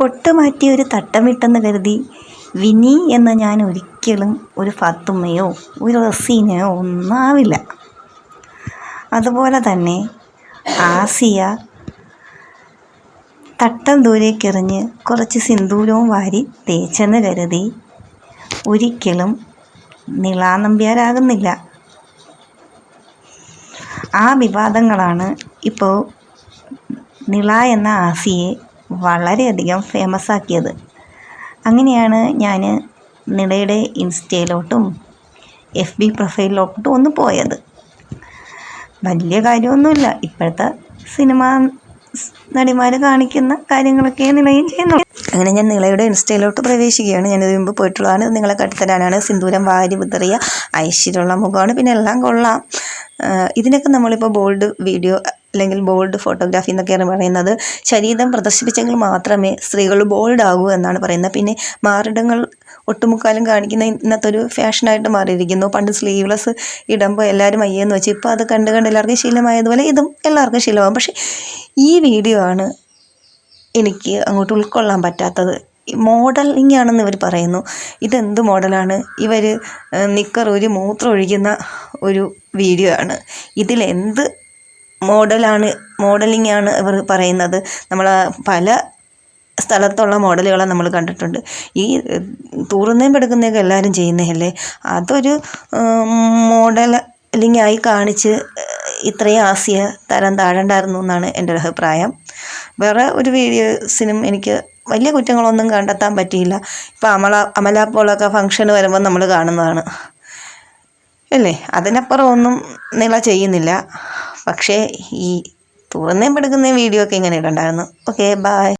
പൊട്ടുമാറ്റി ഒരു തട്ടമിട്ടെന്ന് കരുതി വിനി എന്ന് ഞാൻ ഒരിക്കലും ഒരു ഫാത്തുമ്മയോ ഒരു റസീനയോ ഒന്നാവില്ല അതുപോലെ തന്നെ ആസിയ തട്ടം ദൂരേക്കെറിഞ്ഞ് കുറച്ച് സിന്ദൂരവും വാരി തേച്ചെന്ന് കരുതി ഒരിക്കലും നിളാനമ്പ്യാരാകുന്നില്ല. ആ വിവാദങ്ങളാണ് ഇപ്പോൾ നിള എന്ന ആസിയെ വളരെയധികം ഫേമസ് ആക്കിയത്. അങ്ങനെയാണ് ഞാൻ നിടയുടെ ഇൻസ്റ്റയിലോട്ടും എഫ് ബി പ്രൊഫൈലിലോട്ടും ഒന്ന് പോയത്. വലിയ കാര്യമൊന്നുമില്ല. ഇപ്പോഴത്തെ സിനിമ നടിമാർ കാണിക്കുന്ന കാര്യങ്ങളൊക്കെ നിലയും ചെയ്യുന്നു. അങ്ങനെ ഞാൻ നിളയുടെ ഇൻസ്റ്റയിലോട്ട് പ്രവേശിക്കുകയാണ്. ഞാനിത് മുമ്പ് പോയിട്ടുള്ളതാണ്. നിങ്ങളെ കട്ടിത്തരാനാണ് സിന്ദൂരം വാരി വിതറിയ ഐശ്വര്യമുള്ള മുഖമാണ്. പിന്നെ എല്ലാം കൊള്ളാം. ഇതിനൊക്കെ നമ്മളിപ്പോൾ ബോൾഡ് വീഡിയോ അല്ലെങ്കിൽ ബോൾഡ് ഫോട്ടോഗ്രാഫി എന്നൊക്കെയാണ് പറയുന്നത്. ശരീരം പ്രദർശിപ്പിച്ചെങ്കിൽ മാത്രമേ സ്ത്രീകൾ ബോൾഡ് ആകൂ എന്നാണ് പറയുന്നത്. പിന്നെ മാറിടങ്ങൾ ഒട്ടുമുക്കാലും കാണിക്കുന്ന ഇന്നത്തെ ഒരു ഫാഷനായിട്ട് മാറിയിരിക്കുന്നു. പണ്ട് സ്ലീവ്ലെസ് ഇടുമ്പോൾ എല്ലാവരും അയ്യെന്ന് വെച്ച് ഇപ്പോൾ അത് കണ്ട് കണ്ട് എല്ലാവർക്കും ശീലമായതുപോലെ ഇതും എല്ലാവർക്കും ശീലമാകും. പക്ഷേ ഈ വീഡിയോ ആണ് എനിക്ക് അങ്ങോട്ട് ഉൾക്കൊള്ളാൻ പറ്റാത്തത്. മോഡലിംഗ് ആണെന്ന് ഇവർ പറയുന്നു. ഇതെന്ത് മോഡലാണ്? ഇവർ നിക്കർ ഒരു മൂത്രം ഒഴിക്കുന്ന ഒരു വീഡിയോ ആണ്. ഇതിലെന്ത് മോഡലാണ് മോഡലിംഗ് ആണ് ഇവർ പറയുന്നത്. നമ്മൾ പല സ്ഥലത്തുള്ള മോഡലുകളെ നമ്മൾ കണ്ടിട്ടുണ്ട്. ഈ തൂറുന്നേം പെടുക്കുന്നതൊക്കെ എല്ലാവരും ചെയ്യുന്നതല്ലേ? അതൊരു മോഡലിംഗ് ആയി കാണിച്ച് ഇത്രയും ആസിയ തരം താഴണ്ടായിരുന്നു എന്നാണ് എന്റെ ഒരു അഭിപ്രായം. വേറെ ഒരു വീഡിയോസിനും എനിക്ക് വലിയ കുറ്റങ്ങളൊന്നും കണ്ടെത്താൻ പറ്റിയില്ല. ഇപ്പോൾ അമല അമല പോലൊക്കെ ഫംഗ്ഷന് വരുമ്പോൾ നമ്മൾ കാണുന്നതാണ്. അല്ലേ? അതിനപ്പുറം ഒന്നും നില ചെയ്യുന്നില്ല. പക്ഷേ ഈ തുറന്നേം പെടുക്കുന്ന വീഡിയോ ഒക്കെ ഇങ്ങനെ ഇടണ്ടായിരുന്നു ഓക്കെ ബായ്